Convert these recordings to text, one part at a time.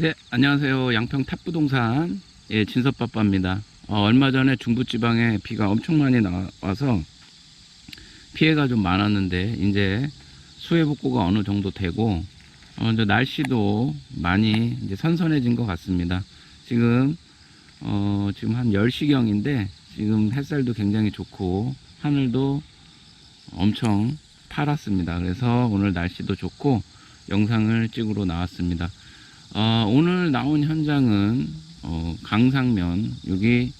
네, 안녕하세요. 양평 탑부동산 예, 진섭빠빠입니다. 어, 얼마 전에 중부지방에 비가 엄청 많이 나와서 피해가 좀 많았는데 이제 수해 복구가 어느 정도 되고 어, 이제 날씨도 많이 이제 선선해진 것 같습니다. 지금 어, 지금 한 10시경인데 지금 햇살도 굉장히 좋고 하늘도 엄청 파랗습니다. 그래서 오늘 날씨도 좋고 영상을 찍으러 나왔습니다. 어, 오늘 나온 현장은 어, 강상면 여기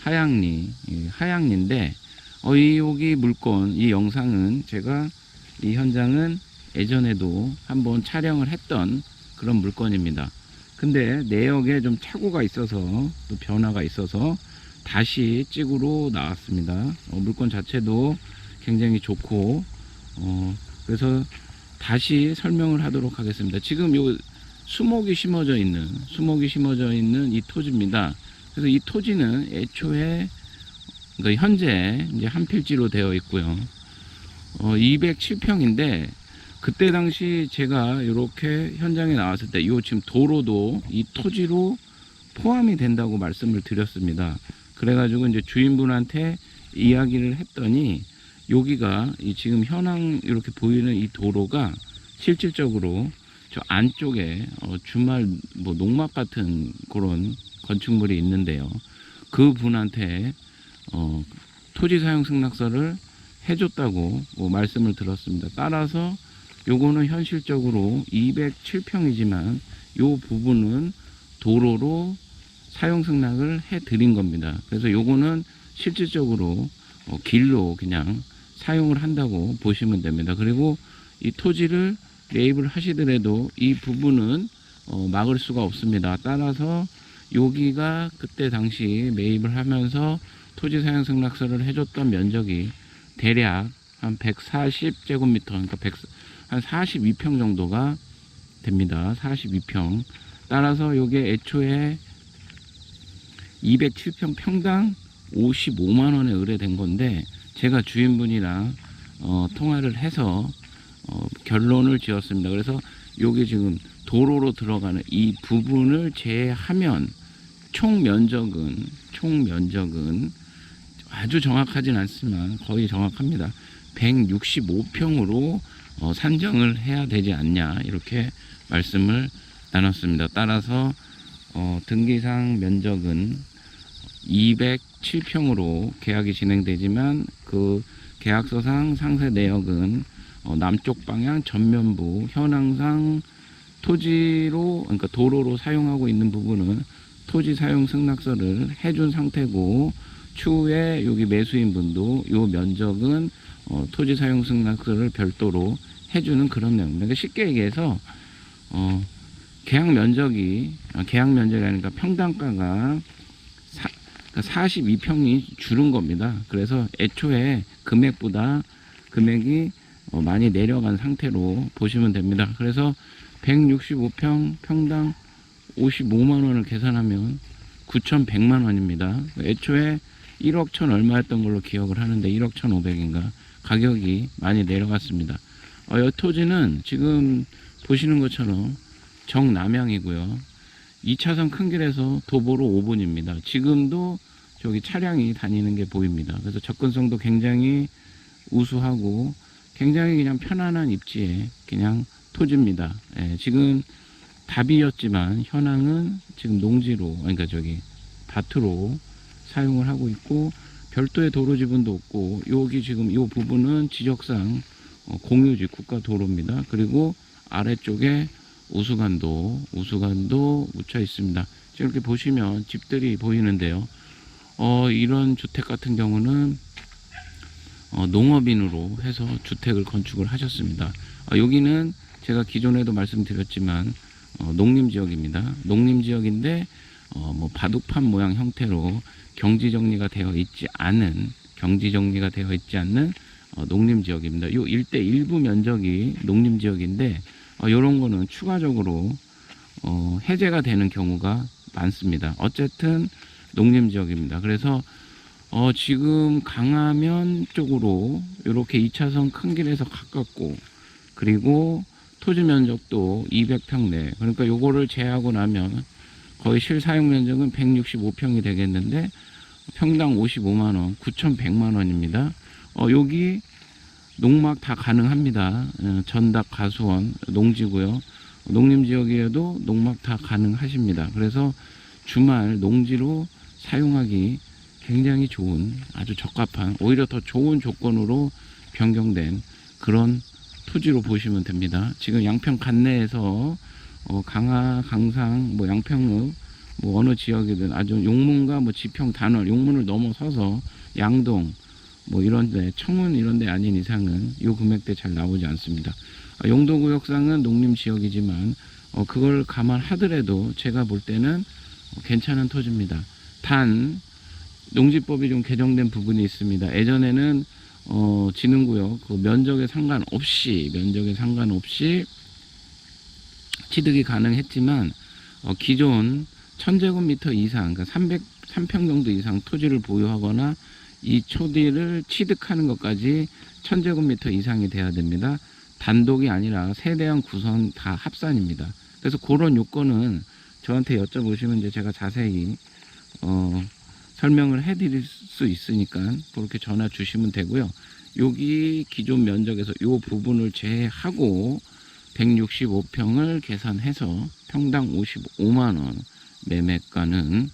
하양리 이 하양리인데 어, 이 여기 물건 이 영상은 제가 이 현장은 예전에도 한번 촬영을 했던 그런 물건입니다. 근데 내역에 좀 착오가 있어서 또 변화가 있어서 다시 찍으러 나왔습니다. 어, 물건 자체도 굉장히 좋고 어, 그래서 다시 설명을 하도록 하겠습니다. 지금 요 수목이 심어져 있는 수목이 심어져 있는 이 토지입니다. 그래서 이 토지는 애초에 그러니까 현재 이제 한 필지로 되어 있고요. 어, 207평인데 그때 당시 제가 이렇게 현장에 나왔을 때 이 지금 도로도 이 토지로 포함이 된다고 말씀을 드렸습니다. 그래가지고 이제 주인분한테 이야기를 했더니 여기가 이 지금 현황 이렇게 보이는 이 도로가 실질적으로 저 안쪽에 어, 주말 뭐 농막 같은 그런 건축물이 있는데요. 그 분한테 어, 토지 사용 승낙서를 해줬다고 뭐 말씀을 들었습니다. 따라서 요거는 현실적으로 207평이지만 요 부분은 도로로 사용 승낙을 해 드린 겁니다. 그래서 요거는 실질적으로 어, 길로 그냥 사용을 한다고 보시면 됩니다. 그리고 이 토지를 매입을 하시더라도 이 부분은 어, 막을 수가 없습니다. 따라서 여기가 그때 당시 매입을 하면서 토지 사용 승낙서를 해줬던 면적이 대략 한 140제곱미터, 그러니까 100, 한 42평 정도가 됩니다. 42평. 따라서 요게 애초에 207평 평당 55만 원에 의뢰된 건데 제가 주인분이랑 어, 통화를 해서 어, 결론을 지었습니다. 그래서 요게 지금 도로로 들어가는 이 부분을 제하면 총 면적은 총 면적은 아주 정확하진 않지만 거의 정확합니다. 165평으로 어, 산정을 해야 되지 않냐 이렇게 말씀을 나눴습니다. 따라서 어, 등기상 면적은 207평으로 계약이 진행되지만 그 계약서상 상세 내역은 어, 남쪽 방향 전면부 현황상 토지로 그러니까 도로로 사용하고 있는 부분은 토지 사용 승낙서를 해준 상태고 추후에 여기 매수인 분도 요 면적은 어, 토지 사용 승낙서를 별도로 해주는 그런 내용입니다. 그러니까 쉽게 얘기해서 어, 계약 면적이 아, 계약 면적이 아니라 평당가가 사, 42평이 줄은 겁니다. 그래서 애초에 금액보다 금액이 어, 많이 내려간 상태로 보시면 됩니다. 그래서 165평 평당 55만 원을 계산하면 9,100만 원입니다. 애초에 1억 천 얼마였던 걸로 기억을 하는데 1억 1,500인가 가격이 많이 내려갔습니다. 어, 이 토지는 지금 보시는 것처럼 정남향이고요. 2차선 큰 길에서 도보로 5분입니다. 지금도 저기 차량이 다니는 게 보입니다. 그래서 접근성도 굉장히 우수하고 굉장히 그냥 편안한 입지에 그냥 토지입니다. 예, 지금 답이었지만 현황은 지금 농지로 그러니까 저기 밭으로 사용을 하고 있고 별도의 도로 지분도 없고 여기 지금 이 부분은 지적상 어, 공유지 국가 도로입니다. 그리고 아래쪽에 우수관도 우수관도 묻혀 있습니다. 이렇게 보시면 집들이 보이는데요. 어, 이런 주택 같은 경우는 어, 농업인으로 해서 주택을 건축을 하셨습니다. 어, 여기는 제가 기존에도 말씀드렸지만 어, 농림 지역입니다. 농림 지역인데 어, 뭐 바둑판 모양 형태로 경지 정리가 되어 있지 않은 경지 정리가 되어 있지 않는 어, 농림 지역입니다. 요 일대 일부 면적이 농림 지역인데 어, 이런 거는 추가적으로 어, 해제가 되는 경우가 많습니다. 어쨌든 농림 지역입니다. 그래서 어, 지금 강화면 쪽으로 이렇게 2차선 큰 길에서 가깝고 그리고 토지 면적도 200평 내. 그러니까 요거를 제하고 나면 거의 실사용 면적은 165평이 되겠는데 평당 55만 원, 9,100만 원입니다. 어, 여기 농막 다 가능합니다. 어, 전닭 가수원 농지고요. 농림지역이어도 농막 다 가능하십니다. 그래서 주말 농지로 사용하기 굉장히 좋은 아주 적합한 오히려 더 좋은 조건으로 변경된 그런 토지로 보시면 됩니다. 지금 양평 간내에서 어, 강화, 강상, 뭐 양평읍, 뭐 어느 지역이든 아주 용문과 뭐 지평 단월, 용문을 넘어서서 양동, 뭐 이런데 청운 이런데 아닌 이상은 이 금액대 잘 나오지 않습니다. 어, 용도구역상은 농림 지역이지만 어, 그걸 감안하더라도 제가 볼 때는 어, 괜찮은 토지입니다. 단 농지법이 좀 개정된 부분이 있습니다. 예전에는 어, 지능구역 그 면적에 상관없이 면적에 상관없이 취득이 가능했지만 어, 기존 1000제곱미터 이상 그러니까 300 3평 정도 이상 토지를 보유하거나 이 토지를 취득하는 것까지 1000제곱미터 이상이 돼야 됩니다. 단독이 아니라 세대형 구성 다 합산입니다. 그래서 그런 요건은 저한테 여쭤보시면 이제 제가 자세히 어, 설명을 해드릴 수 있으니까 그렇게 전화 주시면 되고요. 여기 기존 면적에서 이 부분을 제외하고 165평을 계산해서 평당 55만 원 매매가는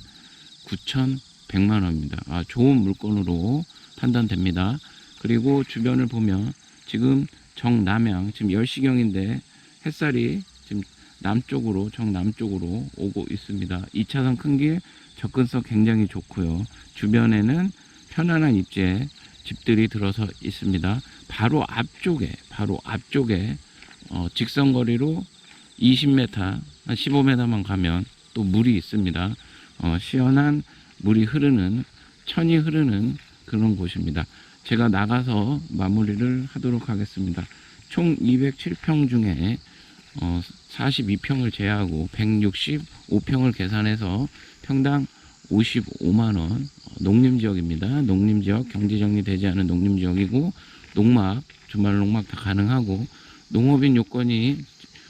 9,100만 원입니다. 아, 좋은 물건으로 판단됩니다. 그리고 주변을 보면 지금 정남향 지금 10시경인데 햇살이 남쪽으로 정남쪽으로 오고 있습니다. 2차선 큰 길 접근성 굉장히 좋고요. 주변에는 편안한 입지에 집들이 들어서 있습니다. 바로 앞쪽에 바로 앞쪽에 어, 직선 거리로 20m, 한 15m만 가면 또 물이 있습니다. 어, 시원한 물이 흐르는 천이 흐르는 그런 곳입니다. 제가 나가서 마무리를 하도록 하겠습니다. 총 207평 중에 어, 42평을 제외하고 165평을 계산해서 평당 55만 원 어, 농림지역입니다. 농림지역 경제정리 되지 않은 농림지역이고 농막 주말 농막 다 가능하고 농업인 요건이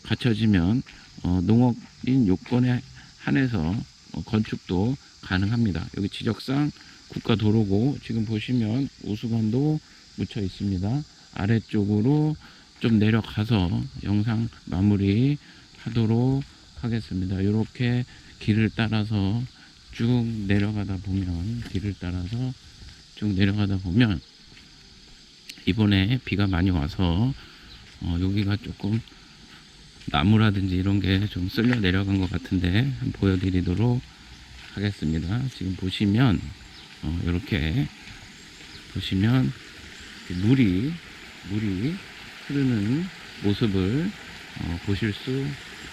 갖춰지면 어, 농업인 요건에 한해서 어, 건축도 가능합니다. 여기 지적상 국가도로고 지금 보시면 우수관도 묻혀 있습니다. 아래쪽으로 좀 내려가서 영상 마무리 하도록 하겠습니다. 이렇게 길을 따라서 쭉 내려가다 보면 길을 따라서 쭉 내려가다 보면 이번에 비가 많이 와서 어, 여기가 조금 나무라든지 이런 게 좀 쓸려 내려간 것 같은데 보여드리도록 하겠습니다. 지금 보시면 어, 이렇게 보시면 물이 물이 흐르는 모습을 어, 보실 수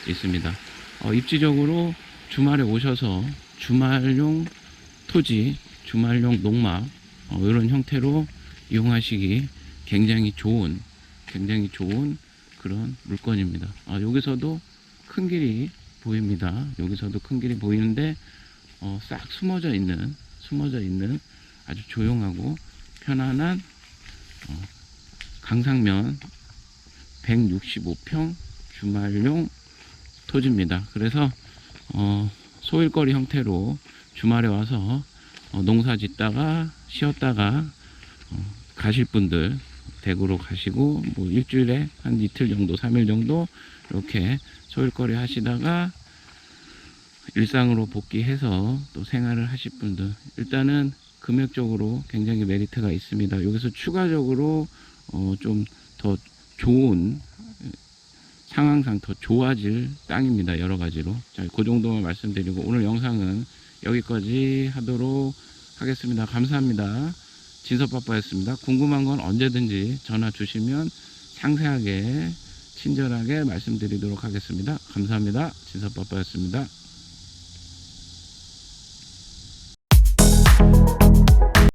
있습니다. 어, 입지적으로 주말에 오셔서 주말용 토지, 주말용 농막 어, 이런 형태로 이용하시기 굉장히 좋은 굉장히 좋은 그런 물건입니다. 아, 여기서도 큰 길이 보입니다. 여기서도 큰 길이 보이는데 어, 싹 숨어져 있는 숨어져 있는 아주 조용하고 편안한 어, 강상면 165평 주말용 토지입니다. 그래서 어, 소일거리 형태로 주말에 와서 어, 농사 짓다가 쉬었다가 어, 가실 분들 대구로 가시고 뭐 일주일에 한 이틀 정도, 3일 정도 이렇게 소일거리 하시다가 일상으로 복귀해서 또 생활을 하실 분들 일단은 금액적으로 굉장히 메리트가 있습니다. 여기서 추가적으로 어, 좀더 좋은 상황상 더 좋아질 땅입니다. 여러 가지로. 자, 그 정도만 말씀드리고 오늘 영상은 여기까지 하도록 하겠습니다. 감사합니다. 진섭빠빠였습니다. 궁금한 건 언제든지 전화 주시면 상세하게 친절하게 말씀드리도록 하겠습니다. 감사합니다. 진섭빠빠였습니다.